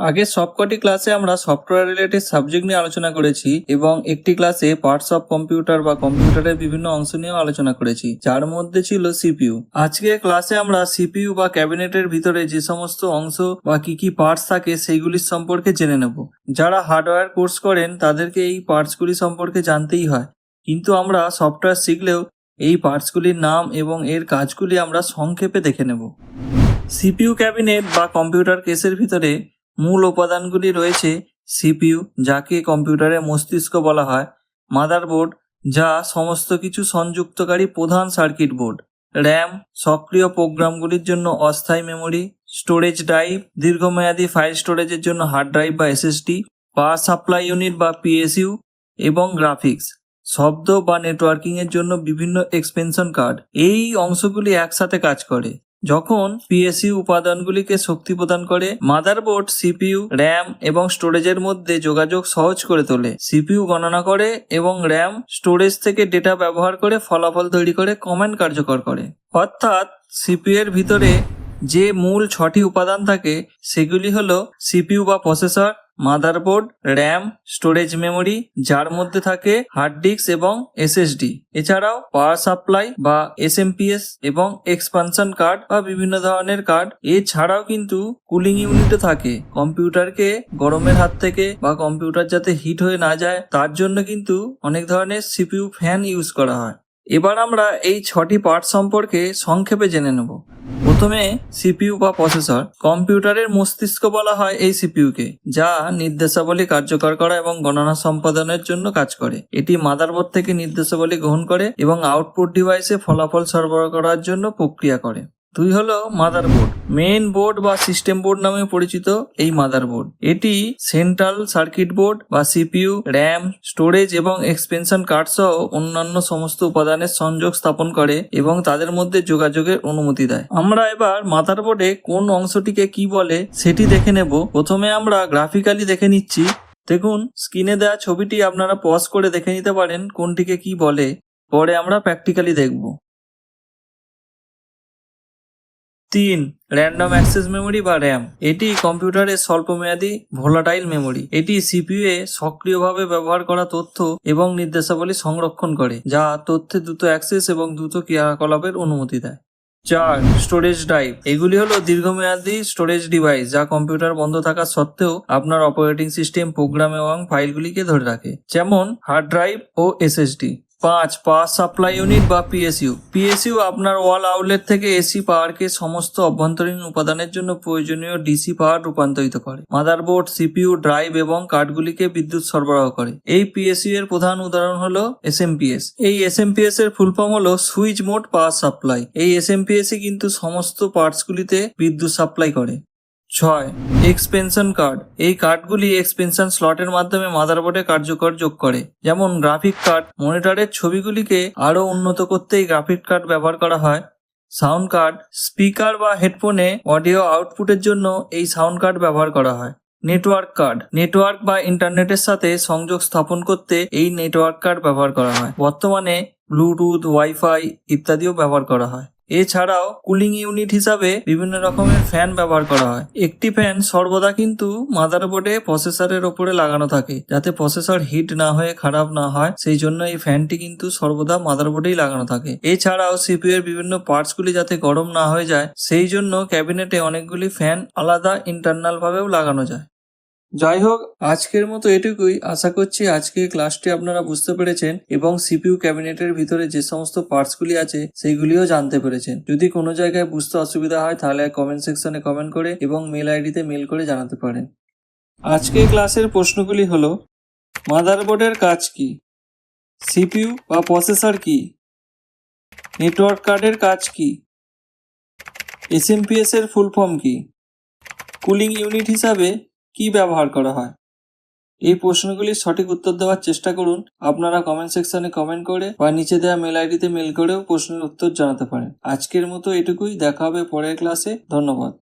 আগে সবকটি ক্লাসে আমরা সফটওয়্যার রিলেটেড সাবজেক্ট নিয়ে আলোচনা করেছি এবং একটি ক্লাসে পার্টস অফ কম্পিউটার বা কম্পিউটারের বিভিন্ন অংশ নিয়েও আলোচনা করেছি, যার মধ্যে ছিল সিপিইউ আজকে ক্লাসে আমরা সিপিইউ বা ক্যাবিনেটের ভিতরে যে সমস্ত অংশ বা কি কি পার্টস থাকে সেইগুলির সম্পর্কে জেনে নেব। যারা হার্ডওয়্যার কোর্স করেন, তাদেরকে এই পার্টসগুলি সম্পর্কে জানতেই হয়। কিন্তু আমরা সফটওয়্যার শিখলেও এই পার্টসগুলির নাম এবং এর কাজগুলি আমরা সংক্ষেপে দেখে নেব। সিপিইউ ক্যাবিনেট বা কম্পিউটার কেসের ভিতরে মূল উপাদানগুলি রয়েছে সিপিইউ, যাকে কম্পিউটারে মস্তিষ্ক বলা হয়, মাদারবোর্ড, যা সমস্ত কিছু সংযুক্তকারী প্রধান সার্কিট বোর্ড, র্যাম, সক্রিয় প্রোগ্রামগুলির জন্য অস্থায়ী মেমোরি, স্টোরেজ ড্রাইভ, দীর্ঘমেয়াদী ফাইল স্টোরেজের জন্য হার্ড ড্রাইভ বা এসএসডি, পাওয়ার সাপ্লাই ইউনিট বা পিএসইউ, এবং গ্রাফিক্স, শব্দ বা নেটওয়ার্কিংয়ের জন্য বিভিন্ন এক্সপেনশন কার্ড। এই অংশগুলি একসাথে কাজ করে। যখন পিএসইউ উপাদানগুলিকে শক্তি প্রদান করে মাদারবোর্ড সিপিইউ র্যাম এবং স্টোরেজের মধ্যে যোগাযোগ সহজ করে তোলে। সিপিইউ গণনা করে এবং র্যাম স্টোরেজ থেকে ডেটা ব্যবহার করে ফলাফল তৈরি করে কমান্ড কার্যকর করে। অর্থাৎ সিপিইউ এর ভিতরে যে মূল ছটি উপাদান থাকে, সেগুলি হলো সিপিইউ বা processor motherboard, RAM, storage memory, যার মধ্যে থাকে হার্ড ডিস্ক এবং এসএসডি। এছাড়াও পাওয়ার সাপ্লাই বা এসএমপিএস এবং এক্সপানশন কার্ড বা বিভিন্ন ধরনের কার্ড। এছাড়াও কিন্তু কুলিং ইউনিটও থাকে। কম্পিউটারকে গরমের হাত থেকে বা কম্পিউটার যাতে হিট হয়ে না যায়, তার জন্য কিন্তু অনেক ধরনের সিপিইউ ফ্যান ইউজ করা হয়। এবার আমরা এই ছটি পার্ট সম্পর্কে সংক্ষেপে জেনে নেব। প্রথমে সিপিইউ বা প্রসেসর কম্পিউটারের মস্তিষ্ক বলা হয় এই সিপিইউকে, যা নির্দেশাবলী কার্যকর করা এবং গণনা সম্পাদনের জন্য কাজ করে। এটি মাদারবোর্ড থেকে নির্দেশাবলী গ্রহণ করে এবং আউটপুট ডিভাইসে ফলাফল সরবরাহ করার জন্য প্রক্রিয়া করে। দুই হলো মাদার বোর্ড মেইন বোর্ড বা সিস্টেম বোর্ড নামে পরিচিত এই মাদার বোর্ড এটি সেন্ট্রাল সার্কিট বোর্ড বা সিপিইউ র্যাম স্টোরেজ এবং এক্সপেনশন কার্ড সহ অন্যান্য সমস্ত উপাদানের সংযোগ স্থাপন করে এবং তাদের মধ্যে যোগাযোগের অনুমতি দেয়। আমরা এবার মাদার বোর্ডে কোন অংশটিকে কি বলে সেটি দেখে নেব। প্রথমে আমরা গ্রাফিক্যালি দেখে নিচ্ছি। দেখুন স্ক্রিনে দেওয়া ছবিটি আপনারা পজ করে দেখে নিতে পারেন কোনটিকে কি বলে। পরে আমরা প্র্যাকটিক্যালি দেখব। তিন র্যান্ডম অ্যাক্সেস মেমোরি বা র্যাম এটি কম্পিউটারের স্বল্পমেয়াদী ভোলাটাইল মেমোরি এটি সিপিইউ এ সক্রিয়ভাবে ব্যবহার করা তথ্য এবং নির্দেশাবলী সংরক্ষণ করে, যা তথ্যে দ্রুত অ্যাক্সেস এবং দ্রুত ক্রিয়াকলাপের অনুমতি দেয়। চার স্টোরেজ ড্রাইভ এগুলি হলো দীর্ঘমেয়াদী স্টোরেজ ডিভাইস যা কম্পিউটার বন্ধ থাকা সত্ত্বেও আপনার অপারেটিং সিস্টেম প্রোগ্রাম এবং ফাইলগুলিকে ধরে রাখে। যেমন হার্ড ড্রাইভ ও এসএসডি পাঁচ পাওয়ার সাপ্লাই ইউনিট বা পিএসইউ পিএসইউ আপনার ওয়াল আউটলেট থেকে এসি পাওয়ারকে সমস্ত অভ্যন্তরীণ উপাদানের জন্য প্রয়োজনীয় ডিসি পাওয়ার রূপান্তরিত করে। মাদারবোর্ড সিপিইউ ড্রাইভ এবং কার্ডগুলিকে বিদ্যুৎ সরবরাহ করে। এই পিএসইউ এর প্রধান উদাহরণ হলো এসএমপিএস এই এসএমপিএস এর ফুল ফর্ম হলো সুইচ মোড পাওয়ার সাপ্লাই এই এসএমপিএস কিন্তু সমস্ত পার্টসগুলিতে বিদ্যুৎ সাপ্লাই করে। ছয় এক্সপেনশন কার্ড এই কার্ডগুলি এক্সপেনশন স্লটের মাধ্যমে মাদারবোর্ডে কার্যকর যোগ করে। যেমন গ্রাফিক কার্ড মনিটরের ছবিগুলিকে আরও উন্নত করতে এই গ্রাফিক কার্ড ব্যবহার করা হয়। সাউন্ড কার্ড স্পিকার বা হেডফোনে অডিও আউটপুটের জন্য এই সাউন্ড কার্ড ব্যবহার করা হয়। নেটওয়ার্ক কার্ড নেটওয়ার্ক বা ইন্টারনেটের সাথে সংযোগ স্থাপন করতে এই নেটওয়ার্ক কার্ড ব্যবহার করা হয়। বর্তমানে ব্লুটুথ ওয়াইফাই ইত্যাদিও ব্যবহার করা হয়। এছাড়াও কুলিং ইউনিট হিসাবে বিভিন্ন রকমের ফ্যান ব্যবহার করা হয়। একটি ফ্যান সর্বদা কিন্তু মাদারবোর্ডে প্রসেসরের ওপরে লাগানো থাকে, যাতে প্রসেসর হিট না হয়ে খারাপ না হয়, সেই জন্য এই ফ্যানটি কিন্তু সর্বদা মাদারবোর্ডেই লাগানো থাকে। এছাড়াও সিপিইউ এর বিভিন্ন পার্টসগুলি যাতে গরম না হয়ে যায়, সেই জন্য ক্যাবিনেটে অনেকগুলি ফ্যান আলাদা ইন্টারনাল ভাবেও লাগানো যায়। যাই হোক, আজকের মতো এটুকুই। আশা করছি আজকে ক্লাসটি আপনারা বুঝতে পেরেছেন এবং সিপিইউ ক্যাবিনেটের ভিতরে যে সমস্ত পার্টসগুলি আছে, সেইগুলিও জানতে পেরেছেন। যদি কোনো জায়গায় বুঝতে অসুবিধা হয়, তাহলে কমেন্ট সেকশনে কমেন্ট করে এবং মেল আইডিতে মেল করে জানাতে পারেন। আজকে ক্লাসের প্রশ্নগুলি হলো মাদারবোর্ডের কাজ কি? সিপিইউ বা প্রসেসর কি? নেটওয়ার্ক কার্ডের কাজ কি? এসএমপিএস এর ফুল ফর্ম কি? কুলিং ইউনিট হিসাবে কি ব্যবহার করা হয়? এই প্রশ্নগুলির সঠিক উত্তর দেওয়ার চেষ্টা করুন। আপনারা কমেন্ট সেকশনে কমেন্ট করে বা নিচে দেওয়া মেল আইডিতে মেল করেও প্রশ্নের উত্তর জানাতে পারেন। আজকের মতো এটুকুই। দেখা হবে পরের ক্লাসে ধন্যবাদ।